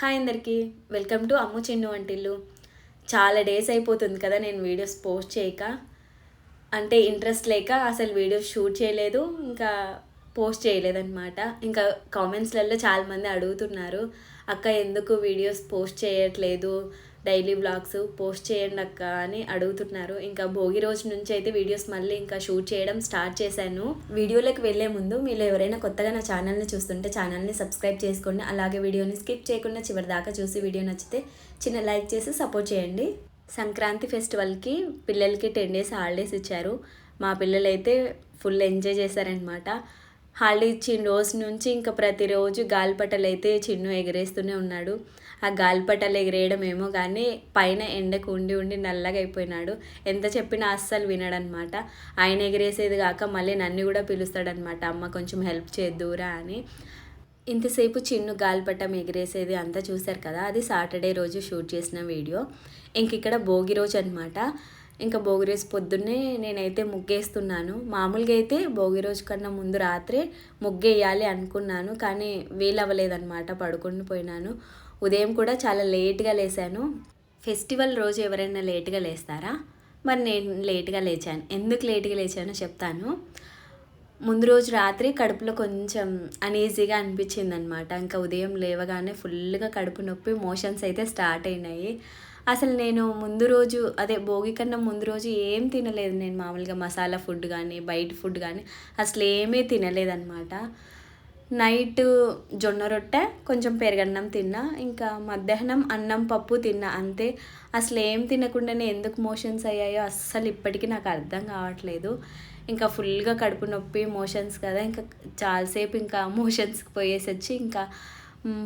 Hi అందరికీ. Welcome to అమ్ము చిన్ను వంటిల్లు. చాలా డేస్ అయిపోతుంది కదా నేను వీడియోస్ పోస్ట్ చేయక. అంటే ఇంట్రెస్ట్ లేక అసలు వీడియోస్ షూట్ చేయలేదు ఇంకా పోస్ట్ చేయలేదన్నమాట. ఇంకా కామెంట్స్లలో చాలామంది అడుగుతున్నారు అక్క ఎందుకు వీడియోస్ పోస్ట్ చేయట్లేదు? డైలీ బ్లాగ్స్ పోస్ట్ చేయండి అక్క అని అడుగుతున్నారు. ఇంకా భోగి రోజు నుంచి అయితే వీడియోస్ మళ్ళీ ఇంకా షూట్ చేయడం స్టార్ట్ చేశాను. వీడియోలకు వెళ్ళే ముందు మీరు ఎవరైనా కొత్తగా నా ఛానల్ని చూస్తుంటే ఛానల్ని సబ్స్క్రైబ్ చేసుకోండి. అలాగే వీడియోని స్కిప్ చేయకుండా చివరి దాకా చూసి వీడియో నచ్చితే చిన్న లైక్ చేసి సపోర్ట్ చేయండి. సంక్రాంతి ఫెస్టివల్కి పిల్లలకి టెన్ డేస్ హాలిడేస్ ఇచ్చారు. మా పిల్లలైతే ఫుల్ ఎంజాయ్ చేశారనమాట హాలిడే ఇచ్చిన రోజు నుంచి ఇంకా ప్రతిరోజు గాలిపటలు అయితే చిన్ను ఎగరేస్తూనే ఉన్నాడు. ఆ గాలిపటాలు ఎగిరేయడం ఏమో కానీ పైన ఎండకు ఉండి ఉండి నల్లగా అయిపోయినాడు. ఎంత చెప్పినా అస్సలు వినడనమాట. ఆయన ఎగిరేసేది కాక మళ్ళీ నన్ను కూడా పిలుస్తాడనమాట. అమ్మ కొంచెం హెల్ప్ చేద్దురా అని. ఇంతసేపు చిన్ను గాలిపటం ఎగిరేసేది అంతా చూశారు కదా. అది సాటర్డే రోజు షూట్ చేసిన వీడియో. ఇంక ఇక్కడ భోగి రోజు అనమాట ఇంకా భోగి రోజు పొద్దున్నే నేనైతే ముగ్గేస్తున్నాను. మామూలుగా అయితే భోగి రోజు కన్నా ముందు రాత్రే ముగ్గేయాలి అనుకున్నాను. కానీ వీలవ్వలేదన్నమాట పడుకుని పోయినాను. ఉదయం కూడా చాలా లేట్గా లేశాను. ఫెస్టివల్ రోజు ఎవరైనా లేట్గా లేస్తారా? మరి నేను లేట్గా లేచాను. ఎందుకు లేట్గా లేచానో చెప్తాను. ముందు రోజు రాత్రి కడుపులో కొంచెం అనీజీగా అనిపించింది అనమాట ఇంకా ఉదయం లేవగానే ఫుల్గా కడుపు నొప్పి మోషన్స్ అయితే స్టార్ట్ అయినాయి. అసలు నేను ముందు రోజు అదే భోగి కన్నా ముందు రోజు ఏం తినలేదు నేను మామూలుగా మసాలా ఫుడ్ కానీ బయట ఫుడ్ కానీ అసలు ఏమీ తినలేదన్నమాట. నైట్ జొన్న రొట్టె కొంచెం పెరగన్నం తిన్నా ఇంకా మధ్యాహ్నం అన్నం పప్పు తిన్నా అంతే. అసలు ఏం తినకుండానే ఎందుకు మోషన్స్ అయ్యాయో అస్సలు ఇప్పటికీ నాకు అర్థం కావట్లేదు. ఇంకా ఫుల్గా కడుపు నొప్పి మోషన్స్ కదా ఇంకా చాలాసేపు ఇంకా మోషన్స్కి పోయేసి వచ్చి ఇంకా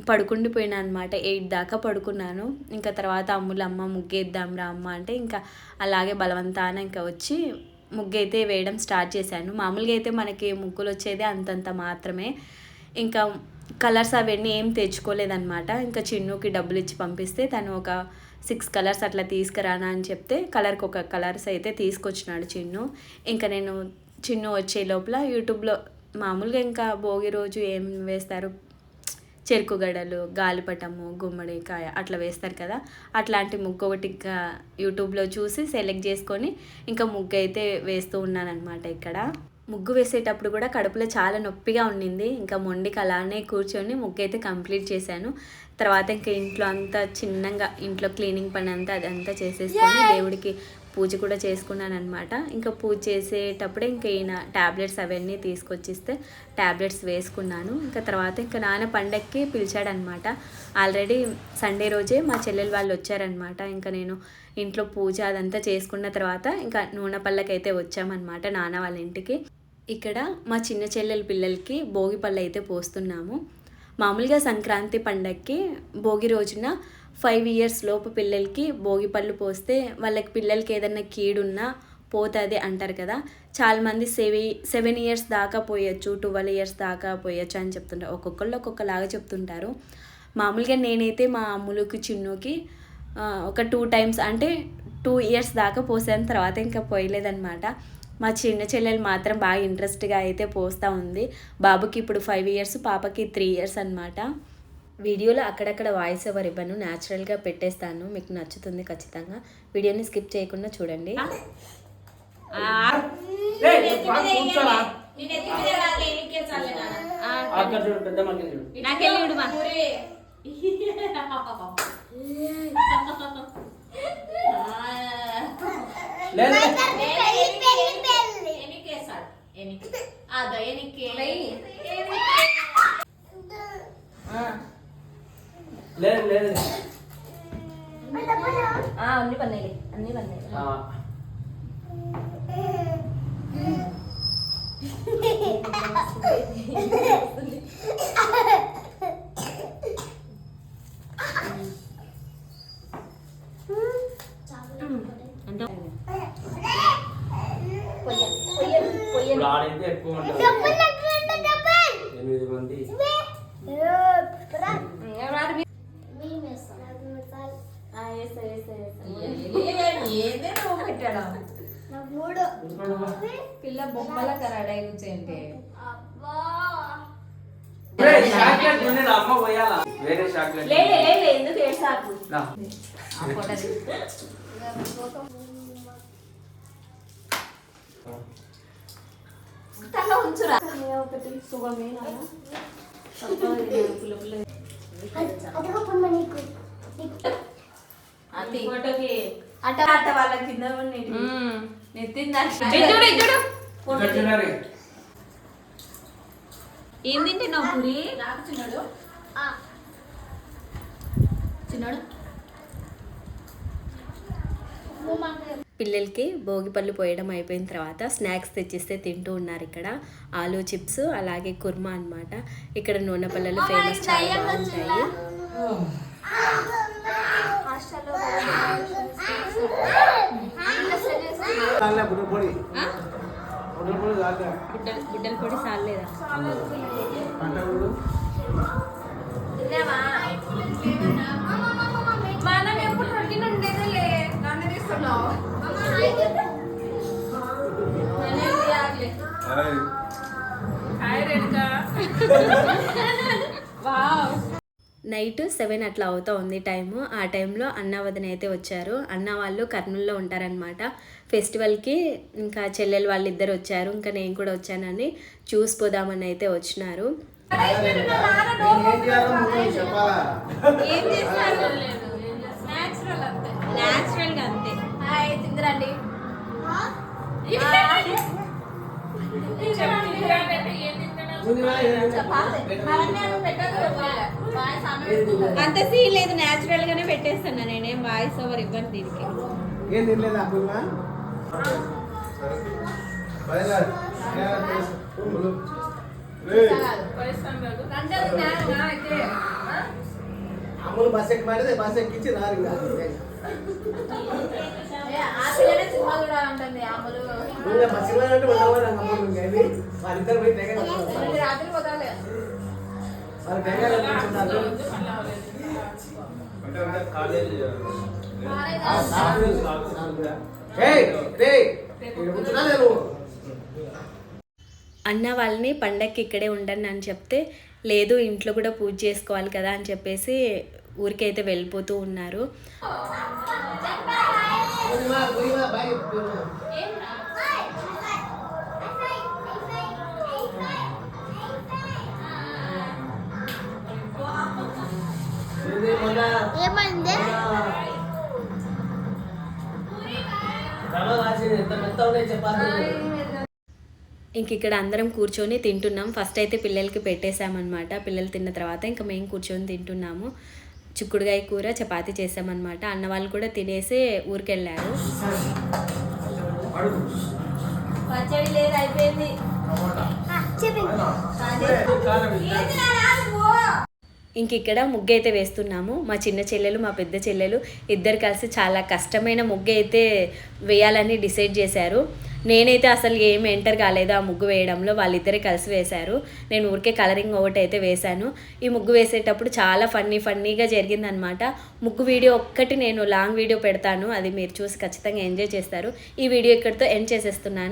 పడుకుండిపోయినా అనమాట ఎయిట్ దాకా పడుకున్నాను. ఇంకా తర్వాత అమ్ములు అమ్మ ముగ్గేద్దాం రా అమ్మ అంటే ఇంకా అలాగే బలవంతాన ఇంకా వచ్చి ముగ్గు అయితే వేయడం స్టార్ట్ చేశాను. మామూలుగా అయితే మనకి ముగ్గులు వచ్చేది అంతంత మాత్రమే. ఇంకా కలర్స్ అవన్నీ ఏం తెచ్చుకోలేదన్నమాట. ఇంకా చిన్నుకి డబ్బులు ఇచ్చి పంపిస్తే తను ఒక సిక్స్ కలర్స్ అట్లా తీసుకురానా అని చెప్తే కలర్కి ఒక కలర్స్ అయితే తీసుకొచ్చినాడు చిన్ను. ఇంకా నేను చిన్ను వచ్చే లోపల యూట్యూబ్లో మామూలుగా ఇంకా భోగి రోజు ఏం వేస్తారు? చెరుకు గడలు గాలిపటము గుమ్మడికాయ అట్లా వేస్తారు కదా. అట్లాంటి ముగ్గు ఒకటి ఇంకా యూట్యూబ్లో చూసి సెలెక్ట్ చేసుకొని ఇంకా ముగ్గు అయితే వేస్తూ ఉన్నానమాట ఇక్కడ. ముగ్గు వేసేటప్పుడు కూడా కడుపులో చాలా నొప్పిగా ఉండింది. ఇంకా మొండికి అలానే కూర్చొని ముగ్గు అయితే కంప్లీట్ చేశాను. తర్వాత ఇంకా ఇంట్లో అంతా చిన్నగా ఇంట్లో క్లీనింగ్ పని అంతా అదంతా చేసేసుకొని దేవుడికి పూజ కూడా చేసుకున్నాను అనమాట ఇంకా పూజ చేసేటప్పుడే ఇంకా ఈయన ట్యాబ్లెట్స్ అవన్నీ తీసుకొచ్చిస్తే ట్యాబ్లెట్స్ వేసుకున్నాను. ఇంకా తర్వాత ఇంకా నాన్న పండక్కి పిలిచాడనమాట ఆల్రెడీ సండే రోజే మా చెల్లెలు వాళ్ళు వచ్చారనమాట ఇంకా నేను ఇంట్లో పూజ అదంతా చేసుకున్న తర్వాత ఇంకా నూనె పళ్ళకైతే వచ్చామన్నమాట నాన్న వాళ్ళ ఇంటికి. ఇక్కడ మా చిన్న చెల్లెల పిల్లలకి భోగి పళ్ళు అయితే పోస్తున్నాము. మామూలుగా సంక్రాంతి పండగకి భోగి రోజున ఫైవ్ ఇయర్స్ లోపు పిల్లలకి భోగి పళ్ళు పోస్తే వాళ్ళకి పిల్లలకి ఏదన్నా కీడున్నా పోతుంది అంటారు కదా. చాలామంది సెవె సెవెన్ ఇయర్స్ దాకా పోయొచ్చు ట్వెల్వ్ ఇయర్స్ దాకా పోయొచ్చు అని చెప్తుంటారు ఒక్కొక్కళ్ళు ఒక్కొక్కలాగా చెప్తుంటారు. మామూలుగా నేనైతే మా అమ్ములకి చిన్నుకి ఒక టూ టైమ్స్ అంటే టూ ఇయర్స్ దాకా పోసాను తర్వాత ఇంకా పోయలేదన్నమాట. మా చిన్న చెల్లెలు మాత్రం బాగా ఇంట్రెస్ట్గా అయితే పోస్తూ ఉంది. బాబుకి ఇప్పుడు ఫైవ్ ఇయర్స్ పాపకి త్రీ ఇయర్స్ అనమాట వీడియోలో అక్కడక్కడ వాయిస్ ఓవర్ ఇవ్వను న్యాచురల్గా పెట్టేస్తాను. మీకు నచ్చుతుంది ఖచ్చితంగా. వీడియోని స్కిప్ చేయకుండా చూడండి. లేదు లేదు లేదు అన్ని పన్నాయి అన్ని పన్నాయి ఇప్పుడు ఆడైతే ఎక్కువ ఉంటుంది ఎనిమిది మంది పిల్ల బొమ్మల కరాడై కూర్చుంటే ఒరేయ్, చాక్లెట్ ఉంది, నా అమ్మ పోయాలా వేరే చాక్లెట్ లే లే, లే, లే, సాకు రా. ఆ ఫోటో తీసుకో. తల ఉంచురా. ఒకటి సుగమే పుల్ల పుల్ల అట్ట. అట్ట వాళ్ళ కింద ఉన్నాయి చూడండి. ఏం తింటున్నావు పూరి? చిన్నాడు చిన్నాడు పిల్లలకి భోగి పళ్ళు పోయడం అయిపోయిన తర్వాత స్నాక్స్ తెచ్చిస్తే తింటూ ఉన్నారు ఇక్కడ. ఆలూ చిప్స్ అలాగే కుర్మా అన్నమాట. ఇక్కడ నూనె పల్లెలు ఫేమస్ చాలా బాగుంటాయి. బుడ్డ పొడి. బిడ్డల బిడ్డల పొడి సాలేదా పంట కూడా. మనం ఎప్పుడు రొట్టె ఉండేదిలే. నన్ను తీసుకున్నావు. Hi Renuka. Wow. Night seven అట్లా అవుతా ఉంది టైము. ఆ టైంలో అన్న వదిన అయితే వచ్చారు. అన్న వాళ్ళు కర్నూలులో ఉంటారనమాట ఫెస్టివల్కి ఇంకా చెల్లెలు వాళ్ళిద్దరు వచ్చారు. ఇంకా నేను కూడా వచ్చానని చూసిపోదామని అయితే వచ్చినారు. ఏం చేస్తారు? నేచురల్ అంతే. న్యాచురల్గా అంతే సీన్ లేదు న్యాచురల్ గానే పెట్టేస్తున్నా నేనేం వాయిస్ ఓవర్ ఇవ్వను దీనికి ఏం తినలేదా అమ్ములు బస్ ఎక్కి పడితే బస్ ఎక్కించి రారు వాళ్ళిద్దరు పోయి తెగ వాళ్ళు తెగ నేను. అన్న వాళ్ళని పండక్కి ఇక్కడే ఉండండి అని చెప్తే లేదు ఇంట్లో కూడా పూజ చేసుకోవాలి కదా అని చెప్పేసి ఊరికైతే వెళ్ళిపోతూ ఉన్నారు. ఏమైంది? ఇంక ఇక్కడ అందరం కూర్చొని తింటున్నాం. ఫస్ట్ అయితే పిల్లలకి పెట్టేశామన్నమాట. పిల్లలు తిన్న తర్వాత ఇంకా మేము కూర్చొని తింటున్నాము. చిక్కుడుగాయ కూర చపాతీ చేసామన్నమాట అన్న వాళ్ళు కూడా తినేసి ఊరికెళ్ళారు. ఇంక ఇక్కడ ముగ్గు అయితే వేస్తున్నాము. మా చిన్న చెల్లెలు మా పెద్ద చెల్లెలు ఇద్దరు కలిసి చాలా కష్టమైన ముగ్గు అయితే వేయాలని డిసైడ్ చేశారు. నేనైతే అసలు ఏం ఎంటర్ కాలేదు. ఆ ముగ్గు వేయడంలో వాళ్ళిద్దరే కలిసి వేశారు. నేను ఊరికే కలరింగ్ ఒకటి అయితే వేశాను. ఈ ముగ్గు వేసేటప్పుడు చాలా ఫన్నీ ఫన్నీగా జరిగిందనమాట ముగ్గు వీడియో ఒక్కటి నేను లాంగ్ వీడియో పెడతాను. అది మీరు చూసి ఖచ్చితంగా ఎంజాయ్ చేస్తారు. ఈ వీడియో ఇక్కడితో ఎండ్ చేసేస్తున్నాను.